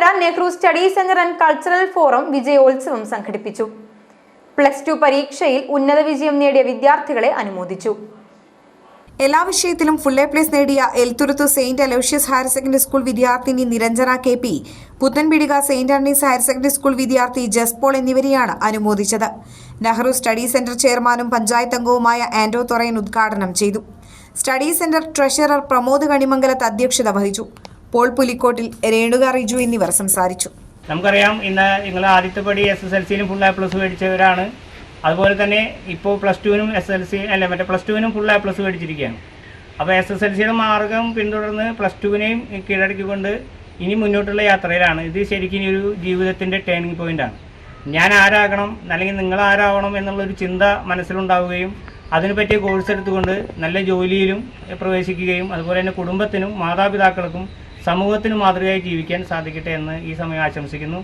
Kottukara Nehru study centre and cultural forum വിജയോത്സവം സംഘടിപ്പിച്ചു. Plus two പരീക്ഷയിൽ ഉന്നത വിജയം നേടിയ വിദ്യാർത്ഥികളെ അനുമോദിച്ചു. എല്ലാ വിഷയത്തിലും ഫുൾ എ പ്ലസ് നേടിയ Elthuruthu Saint Aloysius higher secondary school വിദ്യാർത്ഥിനി Niranjana K P Puthanpeedika Saint Antony's higher secondary school വിദ്യാർത്ഥി ജസ്പോൾ എന്നിവരെയാണ് അനുമോദിച്ചത്. നെഹ്റു സ്റ്റഡി സെന്റർ ചെയർമാനും പഞ്ചായത്ത് അംഗവുമായ ആന്റോ തൊറയൻ ഉദ്ഘാടനം ചെയ്തു. Study centre treasurer Pramod Kanimangalath അധ്യക്ഷത വഹിച്ചു. പോൾ പുലിക്കോട്ടിൽ രേണുക റിജു എന്നിവർ സംസാരിച്ചു. നമുക്കറിയാം ഇന്ന് നിങ്ങൾ ആദ്യത്തെ പടി എസ് എസ് എൽ സിയിലും ഫുൾ എ പ്ലസ് മേടിച്ചവരാണ്. അതുപോലെ തന്നെ ഇപ്പോൾ പ്ലസ് ടുവിനും എസ് എൽ സി അല്ല മറ്റേ പ്ലസ് ടുവിനും ഫുൾ എ പ്ലസ് മേടിച്ചിരിക്കുകയാണ്. അപ്പോൾ എസ് എസ് എൽ സിയുടെ മാർഗം പിന്തുടർന്ന് പ്ലസ് ടുവിനെയും കീഴടക്കിക്കൊണ്ട് ഇനി മുന്നോട്ടുള്ള യാത്രയിലാണ്. ഇത് ശരിക്കും ഒരു ജീവിതത്തിന്റെ ടേണിംഗ് പോയിന്റാണ് ഞാൻ ആരാകണം അല്ലെങ്കിൽ നിങ്ങൾ ആരാവണം എന്നുള്ളൊരു ചിന്ത മനസ്സിലുണ്ടാവുകയും അതിനു പറ്റിയ കോഴ്സ് എടുത്തുകൊണ്ട് നല്ല ജോലിയിലും പ്രവേശിക്കുകയും അതുപോലെ തന്നെ കുടുംബത്തിനും മാതാപിതാക്കൾക്കും സമൂഹത്തിനും മാതൃകയായി ജീവിക്കാൻ സാധിക്കട്ടെ എന്ന് ഈ സമയം ആശംസിക്കുന്നു.